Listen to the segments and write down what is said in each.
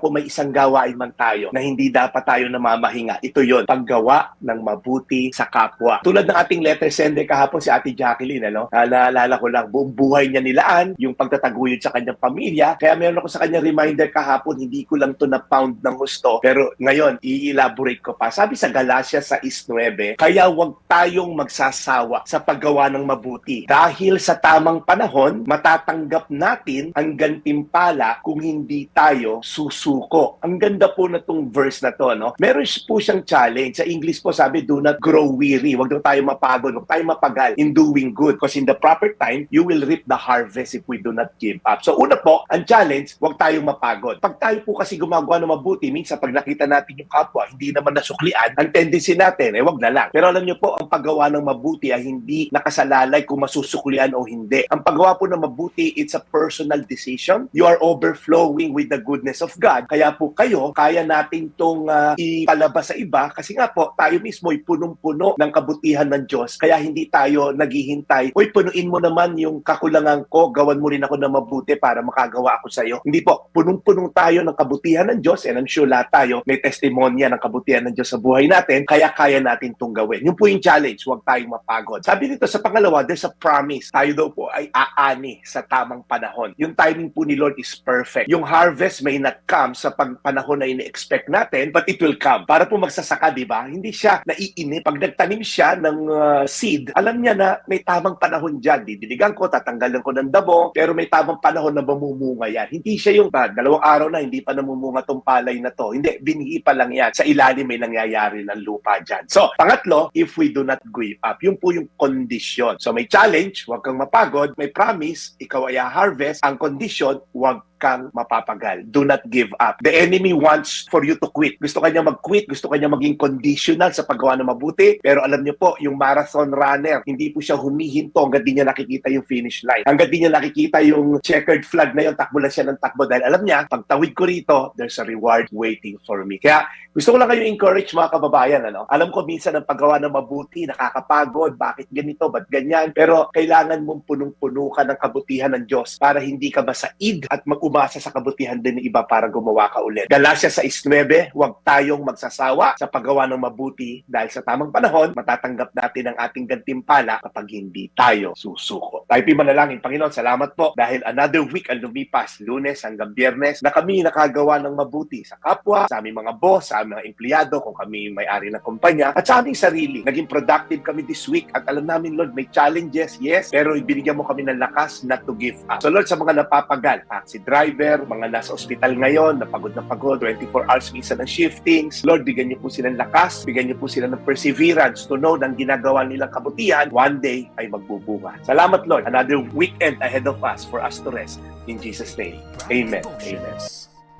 Kung may isang gawain man tayo na hindi dapat tayo namamahinga, ito yon paggawa ng mabuti sa kapwa. Tulad ng ating letter sender kahapon si Ate Jacqueline, ano? Naalala ko lang, buong buhay niya nilaan, yung pagtataguyod sa kanyang pamilya. Kaya meron ako sa kanya reminder kahapon, hindi ko lang to na-pound ng gusto. Pero ngayon, i-elaborate ko pa. Sabi sa Galatia 6.9, kaya huwag tayong magsasawa sa paggawa ng mabuti. Dahil sa tamang panahon, matatanggap natin ang gantimpala kung hindi tayo susuko. Ang ganda po na tong verse na to, no? Meron po siyang challenge. Sa English po sabi, do not grow weary. Huwag daw tayo mapagod, huwag tayo mapagal in doing good. Because in the proper time, you will reap the harvest if we do not give up. So una po, ang challenge, huwag tayong mapagod. Pag tayo po kasi gumagawa ng mabuti, minsan pag nakita natin yung kapwa, hindi naman nasuklian, ang tendency natin, eh wag na lang. Pero alam niyo po, ang paggawa ng mabuti ay hindi nakasalalay kung masusuklian o hindi. Ang paggawa po ng mabuti, it's a personal decision. You are overflowing with the goodness of God. Kaya po kayo, kaya natin tong ah, ipalabas sa iba kasi nga po, tayo mismo ay punong-puno ng kabutihan ng Diyos. Kaya hindi tayo naghihintay, uy, punuin mo naman yung kakulangan ko, gawan mo rin ako na mabuti para makagawa ako sa iyo. Hindi po, punong-punong tayo ng kabutihan ng Diyos and I'm sure lahat tayo may testimonya ng kabutihan ng Diyos sa buhay natin, kaya kaya natin itong gawin. Yung po yung challenge, huwag tayong mapagod. Sabi dito sa pangalawa, there's a promise. Tayo daw po ay aani sa tamang panahon. Yung timing po ni Lord is perfect. Yung harvest may not come sa pag panahon na ini-expect natin, but it will come. Para po magsasaka, di ba? Hindi siya naiinip. Pag nagtanim siya ng uh, seed, alam niya na may tamang panahon dyan. Didiligan ko, tatanggalan ko ng dabo, pero may tamang panahon na mamumunga yan. Hindi siya yung ah, dalawang araw na hindi pa namumunga tong palay na to. Hindi, binhi pa lang yan. Sa ilalim may nangyayari ng lupa dyan. So, pangatlo, if we do not give up, yun po yung kondisyon. So, may challenge, huwag kang mapagod. May promise, ikaw ay harvest. Ang kondisyon, huwag kang mapapagal. Do not give up. The enemy wants for you to quit. Gusto kanya mag-quit, gusto kanya maging conditional sa paggawa ng mabuti. Pero alam niyo po, yung marathon runner, hindi po siya humihinto hanggang di niya nakikita yung finish line. Hanggang di niya nakikita yung checkered flag na yun, takbo lang siya ng takbo. Dahil alam niya, pag tawid ko rito, there's a reward waiting for me. Kaya gusto ko lang kayo encourage mga kababayan. Ano? Alam ko minsan ang paggawa ng mabuti, nakakapagod, bakit ganito, ba't ganyan. Pero kailangan mong punong-puno ka ng kabutihan ng Diyos para hindi ka masaid at mag-umasa sa kabutihan din ng iba para gumawa ka ulit. Galatia 6.9, huwag tayong magsasawa sa paggawa ng mabuti dahil sa tamang panahon, matatanggap natin ang ating gantimpala kapag hindi tayo susuko. Tayo po manalangin, Panginoon, salamat po dahil another week ang lumipas, lunes hanggang biyernes, na kami nakagawa ng mabuti sa kapwa, sa aming mga boss, sa aming mga empleyado, kung kami may-ari ng kumpanya, at sa aming sarili. Naging productive kami this week at alam namin, Lord, may challenges, yes, pero ibinigyan mo kami ng lakas not to give up. So Lord, sa mga napapagal, taxi driver, mga nasa ospital ngayon, napagod na pagod, 24 hours minsan ng shiftings, Lord, bigyan niyo po sila ng lakas, bigyan niyo po sila ng perseverance to know na ginagawa nilang kabutihan, one day ay magbubunga. Salamat, Lord. Another weekend ahead of us for us to rest. In Jesus' name, Amen. Amen.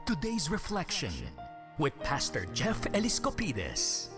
Today's reflection with Pastor Jeff Eliscopides.